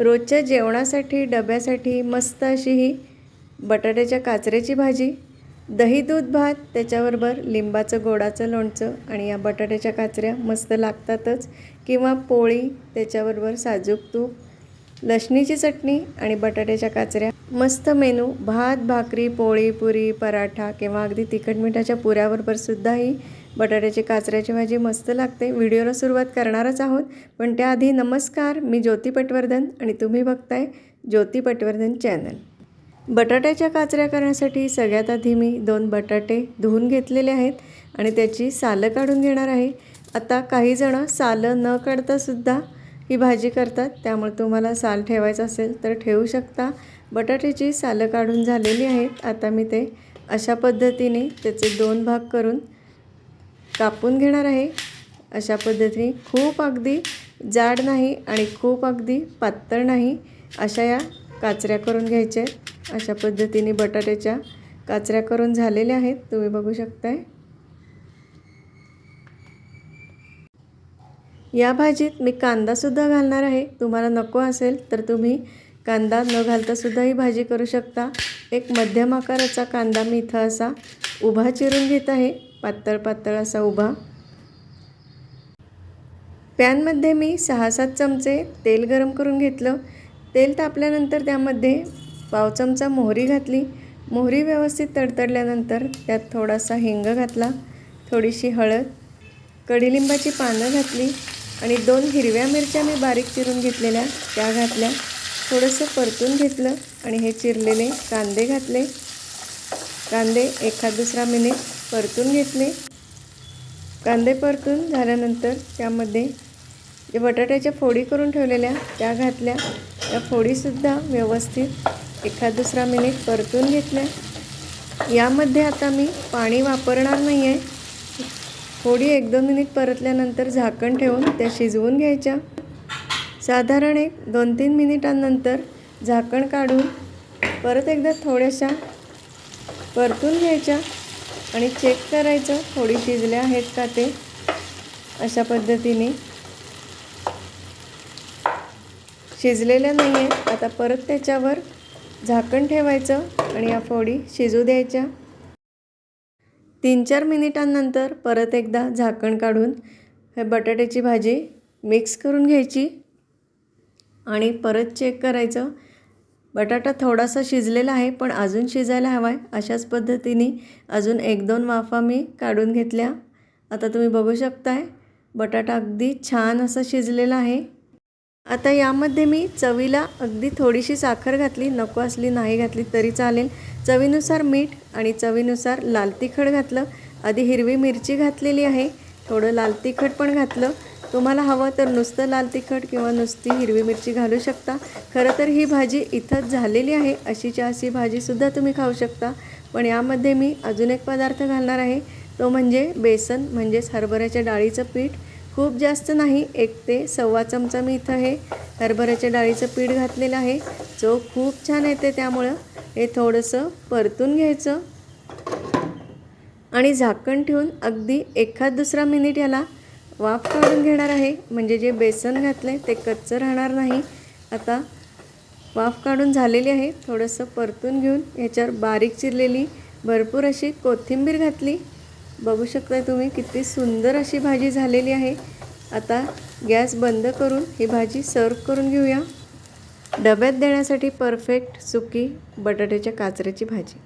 रोजच्या जेवणासाठी डब्यासाठी मस्त अशी ही बटाट्याच्या काचऱ्याची भाजी दही दूध भात त्याच्याबरोबर लिंबाचं गोडाचं लोणचं आणि या बटाट्याच्या काचऱ्या मस्त लागतातच. किंवा पोळी त्याच्याबरोबर साजूक तूप लसणीची चटणी आणि बटाट्याच्या काचऱ्या. मस्त मेनू भात भाकरी पोळी पुरी पराठा किंवा अगदी तिखट मिठाच्या पुऱ्याबरोबर सुद्धा ही बटाट्याची काचऱ्याची भाजी मस्त लागते. व्हिडिओला सुरुवात करणारच आहोत. पण त्याआधी नमस्कार मी ज्योती पटवर्धन आणि तुम्ही बघताय ज्योती पटवर्धन चॅनल. बटाट्याच्या काचऱ्या करण्यासाठी सगळ्यात आधी मी दोन बटाटे धुवून घेतलेले आहेत आणि त्याची सालं काढून घेणार आहे. आता काही जणं सालं न काढतासुद्धा ही भाजी करतात. त्यामुळे तुम्हाला साल ठेवायचं असेल तर ठेवू शकता. बटाट्याची सालं काढून झालेली आहेत. आता मी ते अशा पद्धतीने त्याचे दोन भाग करून कापून घेणार आहे. अशा पद्धतीने खूप अगदी जाड नाही आणि खूप अगदी पातळ नाही अशा या काचऱ्या करून घ्यायच्या आहेत. अशा पद्धतीने बटाट्याच्या काचऱ्या करून झालेल्या आहेत. तुम्ही बघू शकताय. या भाजीत मी कांदासुद्धा घालणार आहे. तुम्हाला नको असेल तर तुम्ही कांदा न घालतासुद्धा ही भाजी करू शकता. एक मध्यम आकाराचा कांदा मी इथं असा उभा चिरून घेत आहे. पातळ पातळ असा उभा. पॅनमध्ये मी सहा सात चमचे तेल गरम करून घेतलं. तेल तापल्यानंतर त्यामध्ये पाव चमचा मोहरी घातली. मोहरी व्यवस्थित तडतडल्यानंतर त्यात थोडासा हिंग घातला थोडीशी हळद कडीलिंबाची पानं घातली आणि दोन हिरव्या मिरच्या मी बारीक चिरून घेतलेल्या त्या घातल्या. थोडंसं परतून घेतलं आणि हे चिरलेले कांदे घातले. कांदे एखाद दुसरा मिनिट परतून घेतले. कांदे परतून झाल्यानंतर त्यामध्ये जे बटाट्याच्या फोडी करून ठेवलेल्या त्या घातल्या. त्या फोडीसुद्धा व्यवस्थित एखाद दुसरा मिनिट परतून घेतल्या. यामध्ये आता मी पाणी वापरणार नाही आहे फोडी एक दोन मिनिट परतल्यानंतर झाकण ठेवून त्या शिजवून घ्यायच्या. साधारण एक दोन तीन मिनिटांनंतर झाकण काढून परत एकदा थोड्याशा परतून घ्यायच्या. आणि चेक करायचं थोडी शिजल्या आहेत का ते अशा पद्धतीने. शिजलेल्या नाही आहेत आता परत त्याच्यावर झाकण ठेवायचं आणि या फोडी शिजू द्यायच्या. तीन चार मिनिटांनंतर परत एकदा झाकण काढून हे बटाट्याची भाजी मिक्स करून घ्यायची. आणि परत चेक करायचं. बटाटा थोडासा शिजलेला आहे पण अजून शिजायला हवा आहे अशाच पद्धतीने अजून एक दोन वाफा मी काढून घेतल्या. आता तुम्ही बघू शकताय बटाटा अगदी छान असा शिजलेला आहे. आता यामध्ये मी चवीला अगदी थोडीशी साखर घातली नको असली नाही घातली तरी चालेल. चवीनुसार मीठ आणि चवीनुसार लाल तिखट घातलं. आधी हिरवी मिरची घातलेली आहे थोडं लाल तिखट पण घातलं. तुम्हाला हवं तर नुसतं लाल तिखट किंवा नुसती हिरवी मिरची घालू शकता. खरं तर ही भाजी इथंच झालेली आहे. अशीच्या अशी भाजीसुद्धा तुम्ही खाऊ शकता. पण यामध्ये मी अजून एक पदार्थ घालणार आहे. तो म्हणजे बेसन म्हणजेच हरभऱ्याच्या डाळीचं पीठ. खूप जास्त नाही एक ते सव्वा चमचा मी इथं हे हरभऱ्याच्या डाळीचं पीठ घातलेलं आहे. जो खूप छान येते त्यामुळं. हे थोडंसं परतून घ्यायचं. आणि झाकण ठेवून अगदी एखाद दुसरा मिनिट याला वाफ काढून घेणार आहे. म्हणजे जे बेसन घातलं आहे ते कच्चं राहणार नाही. आता वाफ काढून झालेली आहे. थोडंसं परतून घेऊन ह्याच्यावर बारीक चिरलेली भरपूर अशी कोथिंबीर घातली. बघू शकता तुम्ही किती सुंदर अशी भाजी झालेली आहे. आता गॅस बंद करून ही भाजी सर्व करून घेऊया. डब्यात देण्यासाठी परफेक्ट सुकी बटाट्याच्या काचऱ्याची भाजी.